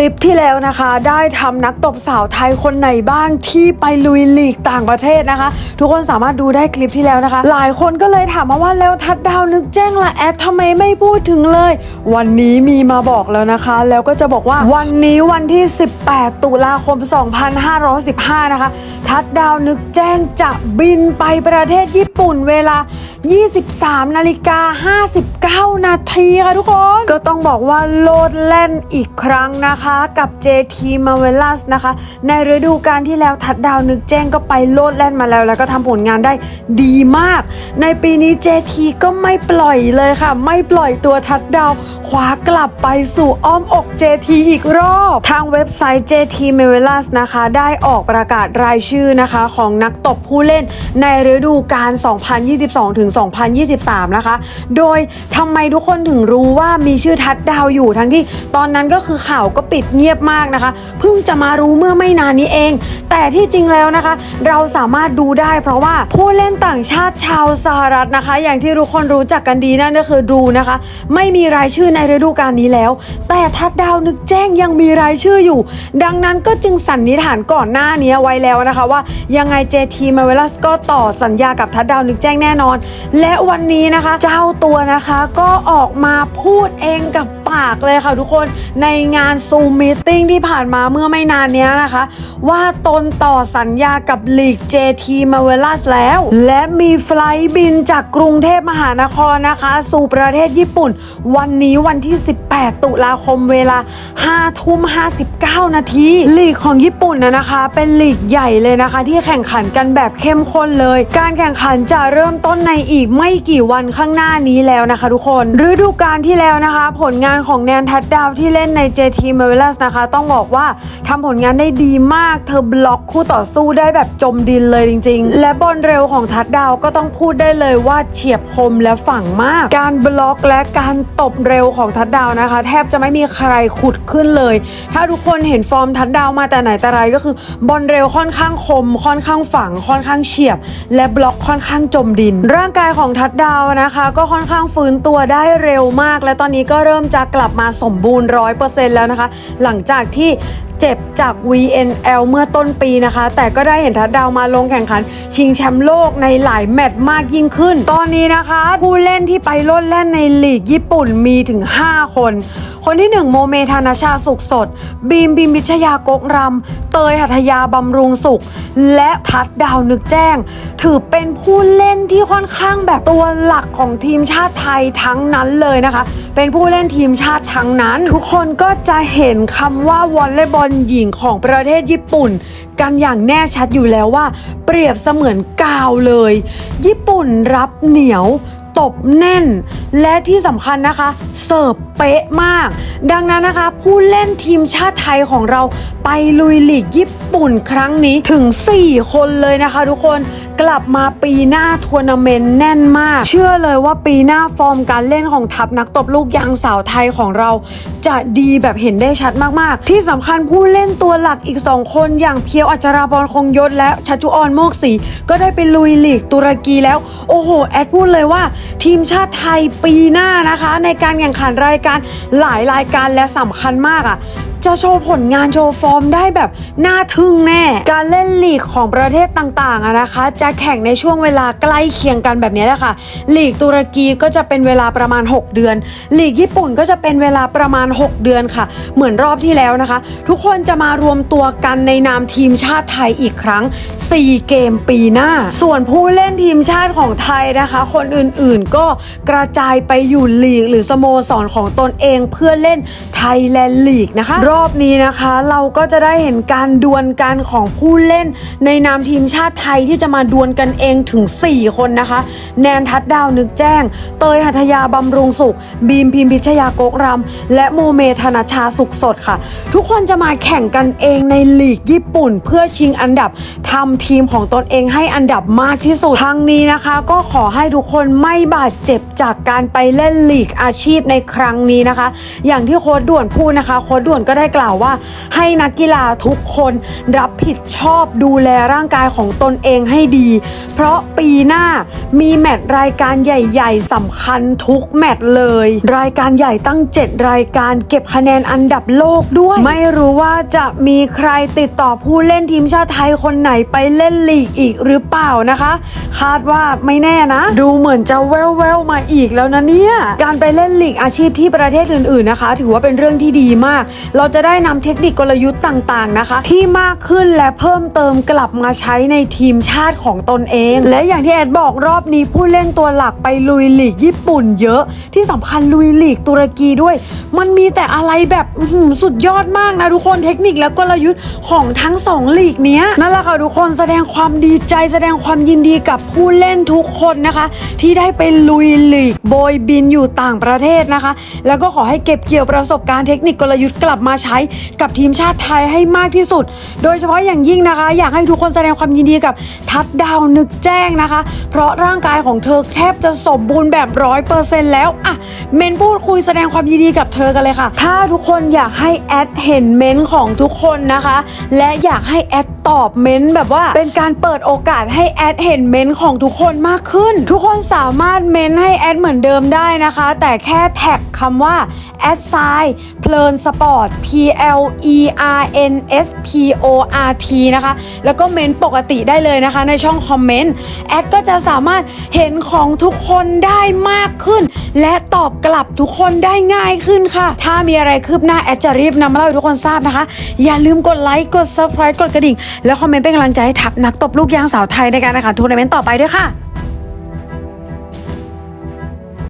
ลิปที่แล้วนะคะ ได้ทำนักตบสาวไทยคนไหนบ้างที่ไปลุยลีกต่างประเทศนะคะ ทุกคนสามารถดูได้คลิปที่แล้วนะคะ หลายคนก็เลยถามมาว่าแล้วทัดดาวนึกแจ้งละแอดทำไมไม่พูดถึงเลย วันนี้มีมาบอกแล้วนะคะ แล้วก็จะบอกว่าวันนี้วันที่ 18 ตุลาคม 2515 นะคะ ทัดดาวนึกแจ้งจะบินไปประเทศญี่ปุ่นเวลา 23 นาฬิกา 59 นาทีค่ะทุกคน ก็ต้องบอกว่าโลดแล่นอีกครั้งนะคะกับ JT m a r v e l o u s นะคะ ในฤดูกาลที่แล้วทัดดาวนึกแจ้งก็ไปโลดแล่นมาแล้ว แล้วก็ทำผลงานได้ดีมาก ในปีนี้ JT ก็ไม่ปล่อยเลยค่ะ ไม่ปล่อยตัวทัดดาวคว้ากลับไปสู่อ้อมอก JT อีกรอบ ทางเว็บไซต์ JT m a r v e l o u s นะคะ ได้ออกประกาศรายชื่อนะคะของนักตบผู้เล่นในฤดูกาล 2022ถึง2023 นะคะ โดยทำไมทุกคนถึงรู้ว่ามีชื่อทัดดาวอยู่ทั้งที่ตอนนั้นก็คือข่าวก็ปิดเงียบมากนะคะ เพิ่งจะมารู้เมื่อไม่นานนี้เอง แต่ที่จริงแล้วนะคะ เราสามารถดูได้ เพราะว่าผู้เล่นต่างชาติชาวสหรัฐนะคะ อย่างที่ทุกคนรู้จักกันดีนั่นก็คือดูนะคะ ไม่มีรายชื่อในฤดูกาลนี้แล้ว แต่ทัดดาวนึกแจ้งยังมีรายชื่ออยู่ ดังนั้นก็จึงสันนิษฐานก่อนหน้านี้ไว้แล้วนะคะว่ายังไง JT m a r v e l o u s ก็ต่อสัญญากับทัดดาวนึกแจ้งแน่นอน และวันนี้นะคะ เจ้าตัวนะคะก็ออกมาพูดเองกับปากเลยค่ะทุกคนในงานซูมมิทติ้งที่ผ่านมาเมื่อไม่นานนี้นะคะ ว่าตนต่อสัญญากับลีก JT m a r v e l o u s แล้ว และมีไฟล์บินจากกรุงเทพมหานครนะคะ สู่ประเทศญี่ปุ่น วันนี้วันที่ 18 ตุลาคมเวลา5ทุ่ม59 นาทีลีกของญี่ปุ่นนะนะคะ เป็นลีกใหญ่เลยนะคะ ที่แข่งขันกันแบบเข้มข้นเลย การแข่งขันจะเริ่มต้นในอีกไม่กี่วันข้างหน้านี้แล้วนะคะ ทุกคนฤดูกาลที่แล้วนะคะ ผลงานของแนนทัดดาวที่เล่นใน JT m a r v e l o u s นะคะ ต้องบอกว่าทำผลงานได้ดีมากเธอบล็อก็อกคู่ต่อสู้ได้แบบจมดินเลยจริง ๆ และบอลเร็วของทัดดาวก็ต้องพูดได้เลยว่าเฉียบคมและฝังมาก การบล็อกและการตบเร็วของทัดดาวนะคะ แทบจะไม่มีใครขุดขึ้นเลย ถ้าทุกคนเห็นฟอร์มทัดดาวมาแต่ไหนแต่ไรก็คือบอลเร็วค่อนข้างคม ค่อนข้างฝัง ค่อนข้างเฉียบ และบล็อกค่อนข้างจมดิน ร่างกายของทัดดาวนะคะ ก็ค่อนข้างฟื้นตัวได้เร็วมาก และตอนนี้ก็เริ่มจะกลับมาสมบูรณ์ร้อยเปอร์เซ็นต์แล้วนะคะ หลังจากที่ เจ็บจาก VNL เมื่อต้นปีนะคะ แต่ก็ได้เห็นทัดดาวมาลงแข่งขัน ชิงแชมป์โลกในหลายแมตช์มากยิ่งขึ้น ตอนนี้นะคะ ผู้เล่นที่ไปโลดแล่นในลีกญี่ปุ่นมีถึง 5 คน คนที่ 1 โมเมธานาชาสุขสด บีมบิมบิชยากกรำเตยหัทยาบำรุงสุข และทัดดาวนึกแจ้ง ถือเป็นผู้เล่นที่ค่อนข้างแบบตัวหลักของทีมชาติไทยทั้งนั้นเลยนะคะ เป็นผู้เล่นทีมชาติทั้งนั้น ทุกคนก็จะเห็นคำว่าวอลเลย์บอลหญิงของประเทศญี่ปุ่น กันอย่างแน่ชัดอยู่แล้วว่า เปรียบเสมือนกาวเลย ญี่ปุ่นรับเหนียว ตบแน่น และที่สำคัญนะคะ เสิร์ฟเป๊ะมาก ดังนั้นนะคะ ผู้เล่นทีมชาติไทยของเราไปลุยลีกญี่ปุ่นครั้งนี้ถึง 4 คนเลยนะคะทุกคน กลับมาปีหน้าทัวร์นาเมนต์แน่นมาก เชื่อเลยว่าปีหน้าฟอร์มการเล่นของทัพนักตบลูกยางสาวไทยของเรา จะดีแบบเห็นได้ชัดมากๆ ที่สำคัญผู้เล่นตัวหลักอีก 2 คนอย่างเพียวอัจราพรคงยศและชัชุออนโมกศรีก็ได้ไปลุยลีกตุรกีแล้ว โอ้โห แอดพูดเลยว่า ทีมชาติไทยปีหน้านะคะ ในการแข่งขันรายการหลายรายการและสำคัญมากอะ จะโชว์ผลงานโชว์ฟอร์มได้แบบน่าทึ่งแน่ การเล่นลีกของประเทศต่างๆอะนะคะ จะแข่งในช่วงเวลาใกล้เคียงกันแบบนี้แหละค่ะลีกตุรกีก็จะเป็นเวลาประมาณ 6 เดือนลีกญี่ปุ่นก็จะเป็นเวลาประมาณ 6 เดือนค่ะ เหมือนรอบที่แล้วนะคะ ทุกคนจะมารวมตัวกันในนามทีมชาติไทยอีกครั้ง 4 เกมปีหน้า ส่วนผู้เล่นทีมชาติของไทยนะคะ คนอื่นๆก็กระจายไปอยู่ลีกหรือสโมสรของตนเองเพื่อเล่นไทยแลนด์ลีกนะคะรอบนี้นะคะ เราก็จะได้เห็นการดวลกันของผู้เล่น ในนามทีมชาติไทยที่จะมาดวลกันเองถึง 4 คนนะคะ แนนทัดดาวนึกแจ้ง เตยหัทยาบำรุงสุข บีมพิมพิชยากกรำและโมเมธนาชาสุขสดค่ะ ทุกคนจะมาแข่งกันเองในลีกญี่ปุ่น เพื่อชิงอันดับทำทีมของตนเองให้อันดับมากที่สุดทั้งนี้นะคะ ก็ขอให้ทุกคนไม่บาดเจ็บจากการไปเล่นลีกอาชีพในครั้งนี้นะคะ อย่างที่โค้ดด่วนพูดนะคะโค้ดด่วนก็ได้กล่าวว่า ให้นักกีฬาทุกคนรับผิดชอบดูแลร่างกายของตนเองให้ดี เพราะปีหน้ามีแมตช์รายการใหญ่ ๆสำคัญทุกแมตช์เลย รายการใหญ่ตั้ง 7 รายการเก็บคะแนนอันดับโลกด้วย ไม่รู้ว่าจะมีใครติดต่อผู้เล่นทีมชาติไทยคนไหนไปเล่นลีกอีกหรือเปล่านะคะ คาดว่าไม่แน่นะ ดูเหมือนจะแววๆมาอีกแล้วนะเนี่ยการไปเล่นลีกอาชีพที่ประเทศอื่นๆนะคะ ถือว่าเป็นเรื่องที่ดีมากเราจะได้นำเทคนิคกลยุทธ์ต่างๆนะคะ ที่มากขึ้นและเพิ่มเติมกลับมาใช้ในทีมชาติของตนเอง และอย่างที่แอดบอกรอบนี้ผู้เล่นตัวหลักไปลุยลีกญี่ปุ่นเยอะ ที่สำคัญลุยลีกตุรกีด้วย มันมีแต่อะไรแบบสุดยอดมากนะทุกคนเทคนิคและกลยุทธ์ของทั้งสองลีกเนี้ยนั่นแหละค่ะทุกคนแสดงความดีใจแสดงความยินดีกับผู้เล่นทุกคนนะคะ ที่ได้ไปลุยลีกโบยบินอยู่ต่างประเทศนะคะ แล้วก็ขอให้เก็บเกี่ยวประสบการณ์เทคนิคกลยุทธ์กลับมาใช้กับทีมชาติไทยให้มากที่สุด โดยเฉพาะอย่างยิ่งนะคะ อยากให้ทุกคนแสดงความยินดีกับทัดดาวนึกแจ้งนะคะ เพราะร่างกายของเธอแทบจะสมบูรณ์แบบร้อยเปอร์เซ็นต์แล้วอะเมนพูดคุยแสดงความยินดีกับเธอกันเลยค่ะ ถ้าทุกคนอยากให้แอดเห็นเมนต์ของทุกคนนะคะ และอยากให้แอดตอบเมนต์แบบว่าเป็นการเปิดโอกาสให้แอดเห็นเมนต์ของทุกคนมากขึ้น ทุกคนสามารถเมนต์ให้แอดเหมือนเดิมได้นะคะ แต่แค่แท็กคำว่าแอดไซเพลินสปอร์ต P L E R N S P O R T นะคะ แล้วก็เมนต์ปกติได้เลยนะคะ ในช่องคอมเมนต์แอดก็จะสามารถเห็นของทุกคนได้มากขึ้น และตอบกลับทุกคนได้ง่ายขึ้นค่ะ ถ้ามีอะไรคืบหน้าแอดจะรีบนำมาเล่าให้ทุกคนทราบนะคะ อย่าลืมกดไลค์กด subscribe กดกระดิ่ง แล้วคอมเมนต์เป็นกำลังใจให้ทัพนักตบลูกยางสาวไทยในการแข่งขันทัวร์นาเมนต์ต่อไปด้วยค่ะ